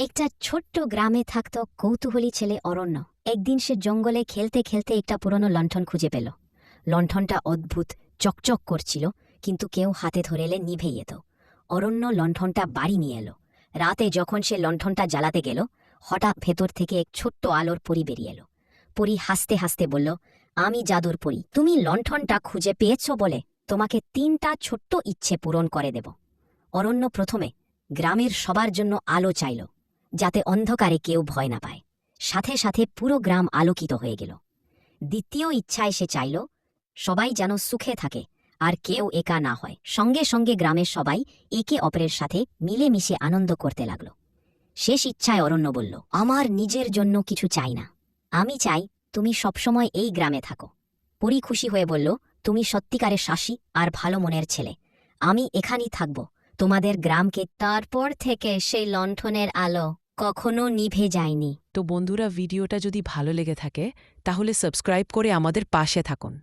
একটা ছোট্ট গ্রামে থাকত কৌতূহলী ছেলে অরণ্য। একদিন সে জঙ্গলে খেলতে খেলতে একটা পুরনো লণ্ঠন খুঁজে পেল। লণ্ঠনটা অদ্ভুত, চকচক করছিল, কিন্তু কেউ হাতে ধরে এলে নিভে যেত। অরণ্য লণ্ঠনটা বাড়ি নিয়ে এলো। রাতে যখন সে লণ্ঠনটা জ্বালাতে গেল, হঠাৎ ভেতর থেকে এক ছোট্ট আলোর পরি বেরিয়ে এলো। পরি হাসতে হাসতে বলল, আমি জাদুর পরি, তুমি লণ্ঠনটা খুঁজে পেয়েছ বলে তোমাকে তিনটা ছোট্ট ইচ্ছে পূরণ করে দেব। অরণ্য প্রথমে গ্রামের সবার জন্য আলো চাইল। যাতে অন্ধকারে কেউ ভয় না পায়। সাথে সাথে পুরো গ্রাম আলোকিত হয়ে গেল। দ্বিতীয় ইচ্ছায় সে চাইল, সবাই যেন সুখে থাকে আর কেউ একা না হয়। সঙ্গে সঙ্গে গ্রামের সবাই একে অপরের সাথে মিলেমিশে আনন্দ করতে লাগল। শেষ ইচ্ছায় অরণ্য বলল, আমার নিজের জন্য কিছু চাই না। আমি চাই তুমি সবসময় এই গ্রামে থাকো। পরি খুশি হয়ে বলল, তুমি সত্যিকারের শাসী আর ভালো মনের ছেলে। আমি এখানেই থাকব। তোমাদের গ্রামকে তারপর থেকে সেই লণ্ঠনের আলো কখনো নিভে যায়নি। তো বন্ধুরা, ভিডিওটা যদি ভালো লেগে থাকে, তাহলে সাবস্ক্রাইব করে আমাদের পাশে থাকুন।